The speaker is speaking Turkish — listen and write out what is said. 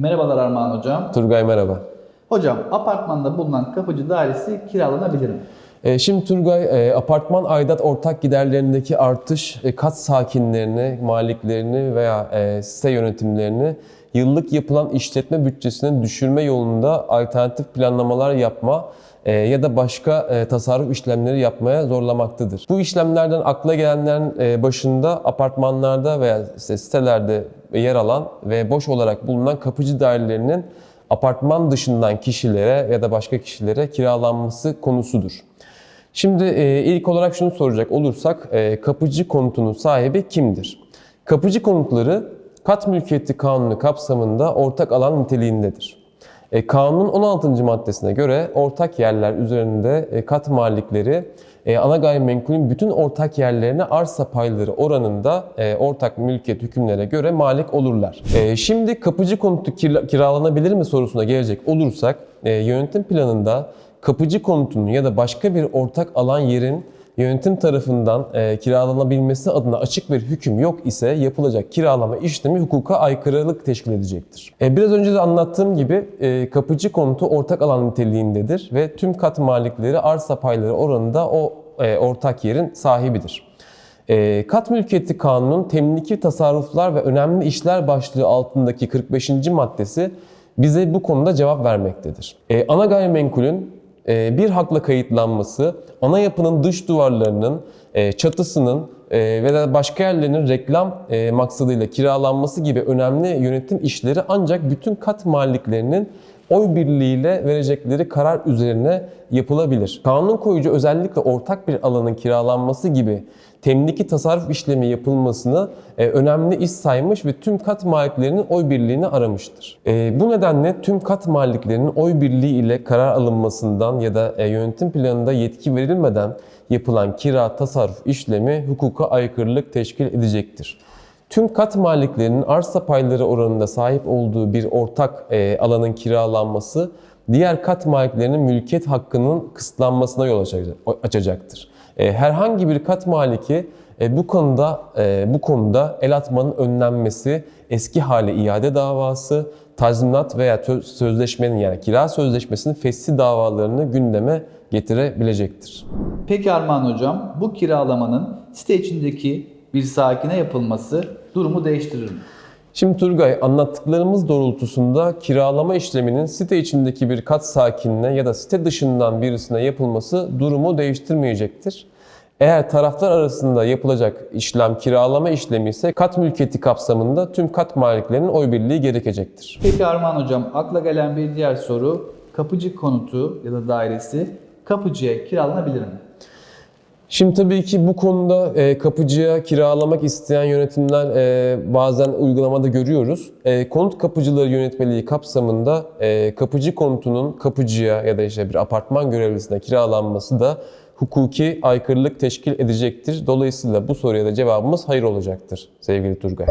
Merhabalar Armağan Hocam. Turgay merhaba. Hocam apartmanda bulunan kapıcı dairesi kiralanabilir mi? E, şimdi Turgay, e, apartman aidat ortak giderlerindeki artış e, kat sakinlerini, maliklerini veya e, site yönetimlerini yıllık yapılan işletme bütçesini düşürme yolunda alternatif planlamalar yapma e, ya da başka e, tasarruf işlemleri yapmaya zorlamaktadır. Bu işlemlerden akla gelenlerin e, başında apartmanlarda veya işte sitelerde yer alan ve boş olarak bulunan kapıcı dairelerinin apartman dışından kişilere ya da başka kişilere kiralanması konusudur. Şimdi e, ilk olarak şunu soracak olursak e, kapıcı konutunun sahibi kimdir? Kapıcı konutları kat mülkiyeti kanunu kapsamında ortak alan niteliğindedir. E, kanunun 16. maddesine göre ortak yerler üzerinde kat malikleri e, ana gayrimenkulün bütün ortak yerlerine arsa payları oranında e, ortak mülkiyet hükümlere göre malik olurlar. E, şimdi kapıcı konutu kira- kiralanabilir mi sorusuna gelecek olursak e, yönetim planında kapıcı konutunun ya da başka bir ortak alan yerin yönetim tarafından e, kiralanabilmesi adına açık bir hüküm yok ise yapılacak kiralama işlemi hukuka aykırılık teşkil edecektir. E, biraz önce de anlattığım gibi e, kapıcı konutu ortak alan niteliğindedir ve tüm kat malikleri arsa payları oranında o e, ortak yerin sahibidir. E, kat mülkiyeti kanunun temliki tasarruflar ve önemli işler başlığı altındaki 45. maddesi bize bu konuda cevap vermektedir. E, ana gayrimenkulün bir hakla kayıtlanması, ana yapının dış duvarlarının, e, çatısının e, ve başka yerlerinin reklam e, maksadıyla kiralanması gibi önemli yönetim işleri ancak bütün kat maliklerinin oy birliğiyle verecekleri karar üzerine yapılabilir. Kanun koyucu özellikle ortak bir alanın kiralanması gibi temliki tasarruf işlemi yapılmasını e, önemli iş saymış ve tüm kat maliklerinin oy birliğini aramıştır. E, bu nedenle tüm kat maliklerinin oy birliği ile karar alınmasından ya da e, yönetim planında yetki verilmeden yapılan kira tasarruf işlemi hukuka aykırılık teşkil edecektir. Tüm kat maliklerinin arsa payları oranında sahip olduğu bir ortak e, alanın kiralanması diğer kat maliklerinin mülkiyet hakkının kısıtlanmasına yol açacak- açacaktır. E, herhangi bir kat maliki e, bu konuda e, bu konuda el atmanın önlenmesi, eski hale iade davası, tazminat veya sözleşmenin yani kira sözleşmesinin fesli davalarını gündeme getirebilecektir. Peki Armağan Hocam bu kiralamanın site içindeki bir sakine yapılması durumu değiştirir mi? Şimdi Turgay anlattıklarımız doğrultusunda kiralama işleminin site içindeki bir kat sakinine ya da site dışından birisine yapılması durumu değiştirmeyecektir. Eğer taraflar arasında yapılacak işlem kiralama işlemi ise kat mülkiyeti kapsamında tüm kat maliklerinin oy birliği gerekecektir. Peki Armağan Hocam akla gelen bir diğer soru kapıcı konutu ya da dairesi kapıcıya kiralanabilir mi? Şimdi tabii ki bu konuda e, kapıcıya kiralamak isteyen yönetimler e, bazen uygulamada görüyoruz. E, konut kapıcıları yönetmeliği kapsamında e, kapıcı konutunun kapıcıya ya da işte bir apartman görevlisine kiralanması da hukuki aykırılık teşkil edecektir. Dolayısıyla bu soruya da cevabımız hayır olacaktır sevgili Turgay.